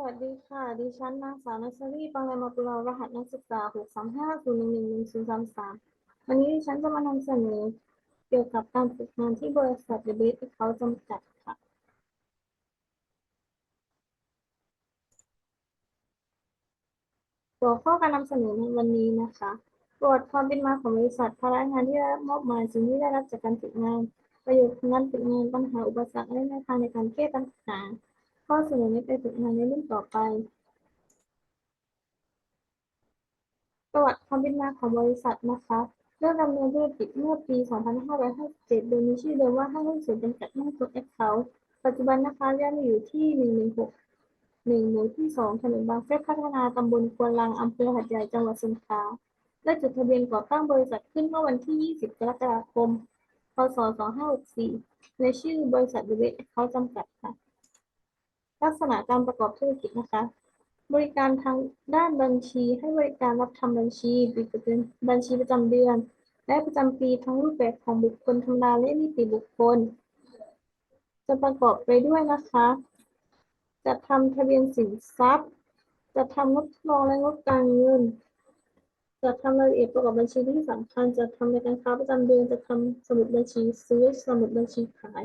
สวัสดีค่ะ ดิฉันนางสาวนัสรีปังเลมาปุรารหัสนักศึกษา6 3 5 0 1 1 1 0 3 3วันนี้ดิฉันจะมานำเสนอเกี่ยวกับการฝึกงานที่บริษัทเดบิทเขาจำกัดค่ะ หัวข้อการนำเสนอในวันนี้นะคะประวัติความเป็นมาของบริษัทภาระงานที่ได้รับมอบหมายสิ่งที่ได้รับจากการฝึกงาน ประโยชน์ของการฝึกงานปัญหาอุปสรรคและแนวทางในการแก้ปัญหา ข้อเสนอในการฝึกงานในเรุ่นต่อไป ประวัติความเป็นมาของบริษัทนะคะเริ่มดำเนินธุรกิจเมื่อปี 2557 โดยมีชื่อเดิมว่าห้างหุ้นส่วนจำกัดห้างส่วนแอคเคาท์ปัจจุบันนะคะย้ายมาอยู่ที่ 116 1หมู่ที่ 2 ถนนบางแฟรพัฒนาตำบลควนลังอำเภอหัดใหญ่จังหวัดสงขลาได้จดทะเบียนก่อตั้งบริษัทขึ้นเมื่อวันที่ 20 กรกฎาคม พศ 2564 ในชื่อบริษัทเดเวทเขาจำกัดค่ะ ลักษณะการประกอบธุรกิจนะคะ บริการทางด้านบัญชีให้บริการรับทำบัญชีบิดเป็นบัญชีประจำเดือน และประจำปีทั้งรูปแบบของบุคคลธรรมดาและนิติบุคคล จะประกอบไปด้วยนะคะจะทำทะเบียนสินทรัพย์จะทำงบทดลองและงบการเงินจะทำรายละเอียดประกอบบัญชีที่สำคัญจะทำในการค้าประจำเดือนจะทำสมุดบัญชีซื้อ สมุดบัญชีขาย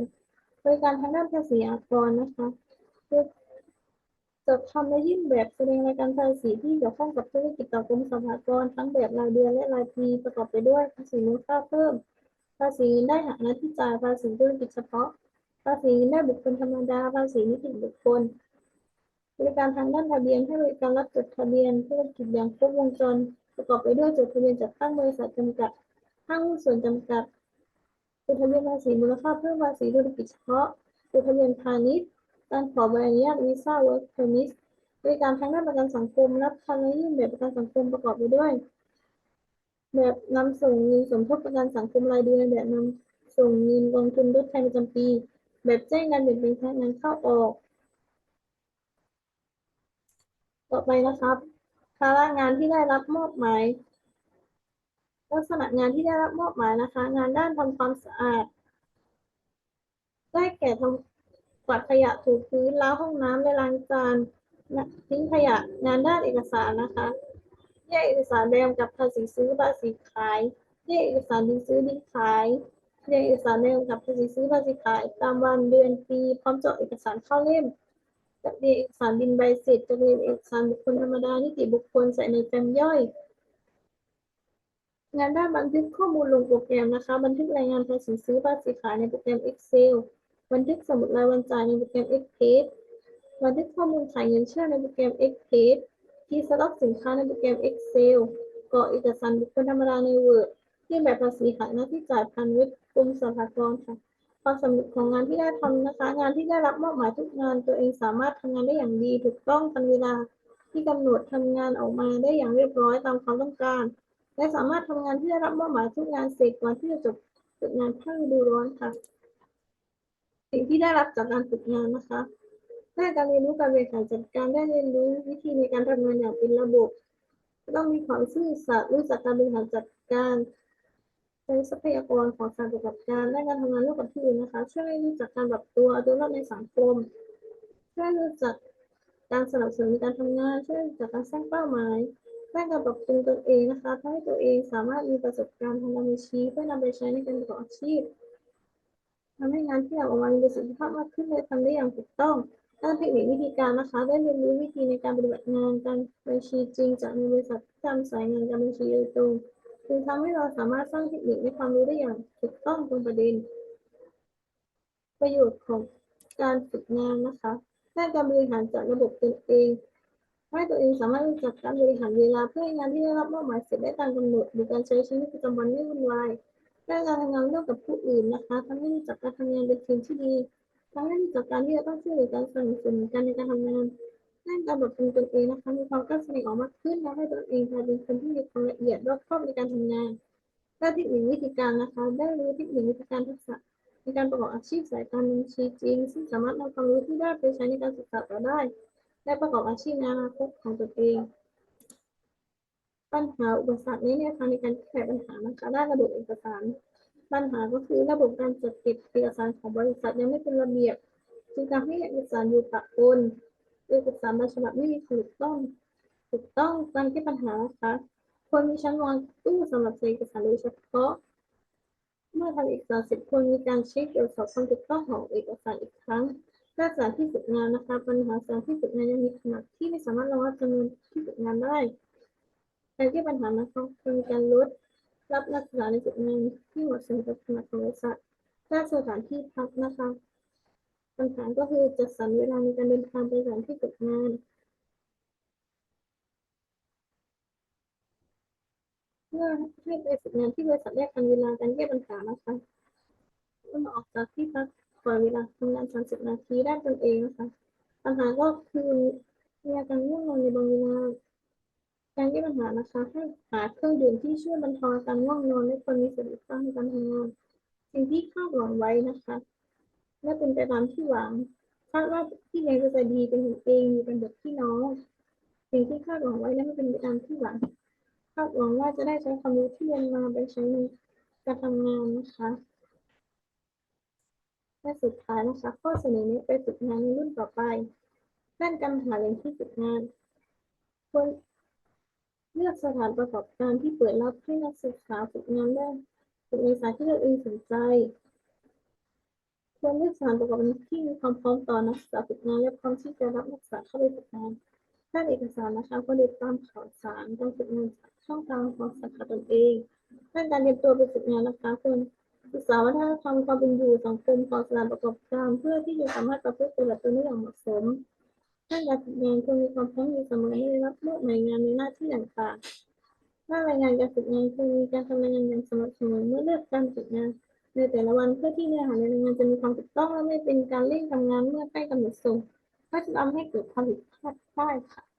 บริการทางด้านภาษีอากรนะคะ จะทำและยื่นแบบแสดงรายการภาษีที่เกี่ยวข้องกับธุรกิจต่อกรมสรรพากรทั้งแบบรายเดือนและรายปีประกอบไปด้วยภาษีมูลค่าเพิ่ม ภาษีเงินได้หักหน้าที่จ่ายภาษีธุรกิจเฉพาะ ภาษีเงินได้บุคคลธรรมดา ภาษีนิติบุคคลบริการทางด้านทะเบียนให้บริการรับจดทะเบียนธุรกิจอย่างครบวงจร ประกอบไปด้วยจดทะเบียนจัดตั้งบริษัทจำกัดห้างหุ้นส่วนจำกัดจดทะเบียนภาษีมูลค่าเพิ่มภาษีธุรกิจเฉพาะจดทะเบียนพาณิชย์ การขอใบอนุญาตวีซ่า work permit บริการทางด้านประกันสังคม รับทำและยื่นแบบประกันสังคมประกอบไปด้วย แบบนำส่งเงินสมทบประกันสังคมรายเดือนแบบนำส่งเงินกองทุนทดแทนประจำปี แบบแจ้งการเปลี่ยนแปลงพนักงานเข้าออก ต่อไปนะครับภาระงานที่ได้รับมอบหมายลักษณะงานที่ได้รับมอบหมายนะคะ งานด้านทำความสะอาด ได้แก่ทำ กวาดขยะถูพื้นล้างห้องน้ำและล้างจานทิ้งขยะงานด้านเอกสารนะคะ แยกเอกสารแดงกับภาษีซื้อภาษีขายแยกเอกสารดินซื้อดินขายแยกเอกสารแดงกับภาษีซื้อภาษีขาย ตามวันเดือนปีพร้อมจาะเอกสารเข้าเล่มจดเรียงเอกสารบินใบเสร็จจัดเรียงเอกสารบุคคลธรรมดานิติบุคคลใส่ในแฟ้มย่อย งานด้านบันทึกข้อมูลลงโปรแกรมนะคะ บันทึกรายงานภาษีซื้อภาษีขายในโปรแกรม Excel บันทึกสมุดรายวันจ่ายในโปรแกรม Xpage บันทึกข้อมูลขายเงินเชื่อในโปรแกรม Xpage ที่สต็อกสินค้าในโปรแกรม Excel กรอกเอกสารบุคคลธรรมดาใน Word ยื่นแบบภาษีขายหน้าที่จ่ายผ่านเว็บกรมสรรพากรค่ะความสำเร็จของงานที่ได้ทำนะคะ งานที่ได้รับมอบหมายทุกงานตัวเองสามารถทำงานได้อย่างดี ถูกต้องทันเวลาที่กำหนดทำงานออกมาได้อย่างเรียบร้อยตามความต้องการ และสามารถทำงานที่ได้รับมอบหมายทุกงานเสร็จก่อนที่จะจบฝึกงานภาคฤดูร้อนค่ะ สิ่งที่ได้รับจากการฝึกงานนะคะได้การเรียนรู้การบริหารจัดการได้เรียนรู้วิธีในการทำงานอย่างเป็นระบบ ต้องมีความซื่อสัตย์รู้จักการบริหารจัดการใช้ทรัพยากรของการปฏิบัติการและการทำงานร่วมกับที่อื่นนะคะ ช่วยให้รู้จักการปรับตัวเอาตัวรอดในสังคมช่วยรู้จักการสนับสนุนการทำงาน ช่วยรู้จักการสร้างเป้าหมายด้านการปรับปรุงตนเองนะคะทำให้ตัวเองสามารถมีประสบการณ์ทางการบัญชีพเพื่อนำไปใช้ในการประกอบอาชีพ ทำให้งานที่ออกมามีประสิทธิภาพมากขึ้นและทำได้อย่างถูกต้องด้านเทคนิควิธีการนะคะ ได้เรียนรู้วิธีในการปฏิบัติงานการบัญชีจริง จากในบริษัทที่ทำสายงานการบัญชีโดยตรงจึงทำให้เราสามารถสร้างเทคนิคและความรู้ได้อย่างถูกต้องตรงประเด็น ประโยชน์ของการฝึกงานนะคะด้านการบริหารจัดระบบตนเองให้ตัวเองสามารถรู้จักการบริหารเวลาเพื่อให้งานที่ได้รับมอบหมายเสร็จได้ตามกำหนดหรือการใช้ชีวิตประจำวันไม่วุ่นวาย ด้การทำงานร่วมกับผู้อื่นนะคะทำให้รู้จักการทำงานเป็นทีมที่ดีทำให้รู้จักการที่จะต้องช่วยเหลือการสนับสนุนกันในการทำงานด้านการปรับปรุงตนเองนะคะมีความกล้าแสดงออกมากขึ้นและให้ตนเองกลายเป็นคนที่มีความละเอียดรอบคอบในการทำงานได้เทคนิควิธีการนะคะ ได้รู้เทคนิควิธีการทักษะในการประกอบอาชีพสายการบัญชีจริง ซึ่งสามารถนำความรู้ที่ได้ไปใช้ในการศึกษาต่อได้ และประกอบอาชีพในอนาคตของตนเอง ปัญหาอุปสรรคในแนวทางในการแก้ไขปัญหานะคะด้านระบบเอกสาร ปัญหาก็คือระบบการจัดเก็บเอกสารของบริษัทยังไม่เป็นระเบียบจึงทำให้เอกสารอยู่ปะปนเอกสารบางฉบับไม่มีถูกต้อง ถูกต้องการแก้ปัญหานะคะควรมีชั้นวางตู้สำหรับใส่เอกสารโดยเฉพาะ เมื่อทำเอกสารเสร็จควรมีการเช็คตรวจสอบความถูกต้องของเอกสารอีกครั้งถ้าสานที่ฝึกงานนะคะ ปัญหาสานที่ฝึกงานยังมีขนาดที่ไม่สามารถรองรับจำนวนที่ฝึกงานได้ การแก้ปัญหานะคะควรมีการลดรับนักศึกษาในฝึกงานที่เหมาะสมกับขนาดของบริษัทถ้าสถานที่พักนะคะปัญหาก็คือจัดสรรเวลาในการเดินทางไปสถานที่ฝึกงานเมื่อให้ไปฝึกงานที่บริษัทแยกกันเวลาการแก้ปัญหานะคะเมื่อออกจากที่พักก่อนเวลาทำงาน30นาทีได้ตนเองนะคะปัญหาก็คือมีอาการง่วงนอนในบางเวลา การแก้ปัญหานะคะให้หาเครื่องดื่มที่ช่วยบรรเทาอาการง่วงนอนและควรมีสติตั้งในการทำงานสิ่งที่คาดหวังไว้นะคะและเป็นไปตามที่หวังคาดว่าที่เรียนจะใจดีเป็นกันเองอยู่เป็นแบบพี่น้อง สิ่งที่คาดหวังไว้และไม่เป็นไปตามที่หวังคาดหวังว่าจะได้ใช้ความรู้ที่เรียนมาไปใช้ในการทำงานนะคะและสุดท้ายนะคะข้อเสนอแนะไปฝึกงานในรุ่นต่อไปด้านการหาแหล่งที่ฝึกงานควร เลือกสถานประกอบการที่เปิดรับให้นักศึกษาฝึกงานได้ฝึกในสายที่ตัวเองสนใจควรเลือกสถานประกอบการที่มีความพร้อมต่อนักศึกษาฝึกงานและพร้อมที่จะรับนักศึกษาเข้าไปฝึกงานด้านเอกสารนะคะก็ติดตามข่าวสารการฝึกงานช่องทางของสาขาตนเองด้านการเตรียมตัวไปฝึกงานนะคะควรศึกษาวัฒนธรรมความเป็นอยู่สังคมของสถานประกอบการ เพื่อที่จะสามารถประพฤติปฏิบัติตัวได้อย่างเหมาะสม ด้านการฝึกงานควรมีความพร้อมอยู่เสมอให้รับมอบหมายงานในหน้าที่ต่างๆถ้ารายงานการฝึกงานควรมีการทำรายงานอย่างสม่ำเสมอเมื่อเลือกการฝึกงานในแต่ละวันเพื่อที่เนื้อหาในรายงานจะมีความถูกต้องและไม่เป็นการเร่งทำงานเมื่อใกล้กำหนดส่งก็จะทำให้เกิดความผิดพลาดได้ค่ะ